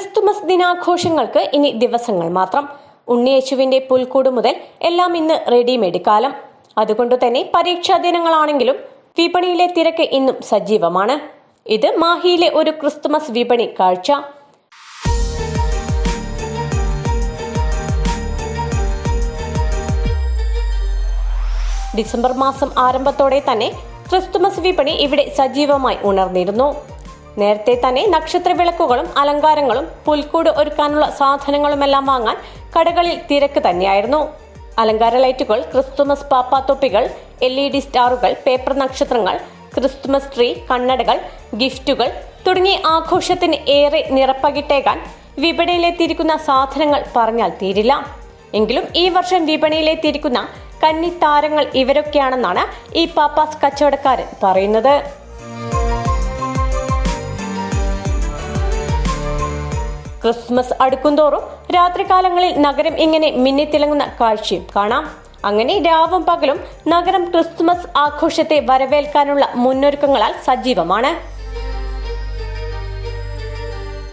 Christmas ദിനാഘോഷങ്ങൾക്ക് ഇനി ദിവസങ്ങൾ മാത്രം. ഉണ്ണിയേശുവിന്റെ പുൽക്കൂട് മുതൽ എല്ലാം ഇന്ന് റെഡിമെയ്ഡ് കാലം. അതുകൊണ്ട് തന്നെ പരീക്ഷാ ദിനങ്ങളാണെങ്കിലും വിപണിയിലെ തിരക്ക് ഇന്നും സജീവമാണ്. ഇത് മാഹിയിലെ ഒരു ക്രിസ്തുമസ് വിപണി കാഴ്ച. ഡിസംബർ മാസം ആരംഭത്തോടെ തന്നെ ക്രിസ്തുമസ് വിപണി ഇവിടെ സജീവമായി ഉണർന്നിരുന്നു. നേരത്തെ തന്നെ നക്ഷത്ര വിളക്കുകളും അലങ്കാരങ്ങളും പുൽക്കൂട് ഒരുക്കാനുള്ള സാധനങ്ങളുമെല്ലാം വാങ്ങാൻ കടകളിൽ തിരക്ക് തന്നെയായിരുന്നു. അലങ്കാര ലൈറ്റുകൾ ക്രിസ്തുമസ് പാപ്പാത്തൊപ്പികൾ എൽ ഇ ഡി സ്റ്റാറുകൾ പേപ്പർ നക്ഷത്രങ്ങൾ ക്രിസ്തുമസ് ട്രീ കണ്ണടകൾ ഗിഫ്റ്റുകൾ തുടങ്ങി ആഘോഷത്തിന് ഏറെ നിറപ്പകിട്ടേക്കാൻ വിപണിയിലെത്തിയിരിക്കുന്ന സാധനങ്ങൾ പറഞ്ഞാൽ തീരില്ല. എങ്കിലും ഈ വർഷം വിപണിയിലെത്തിയിരിക്കുന്ന കന്നി താരങ്ങൾ ഇവരൊക്കെയാണെന്നാണ് ഈ പാപ്പാസ് കച്ചവടക്കാരൻ പറയുന്നത്. ക്രിസ്മസ് അടുക്കുംതോറും രാത്രികാലങ്ങളിൽ നഗരം ഇങ്ങനെ മിന്നിത്തിളങ്ങുന്ന കാഴ്ചയും കാണാം. അങ്ങനെ രാവും പകലും നഗരം ക്രിസ്മസ് ആഘോഷത്തെ വരവേൽക്കാനുള്ള മുന്നൊരുക്കങ്ങളാൽ സജീവമാണ്.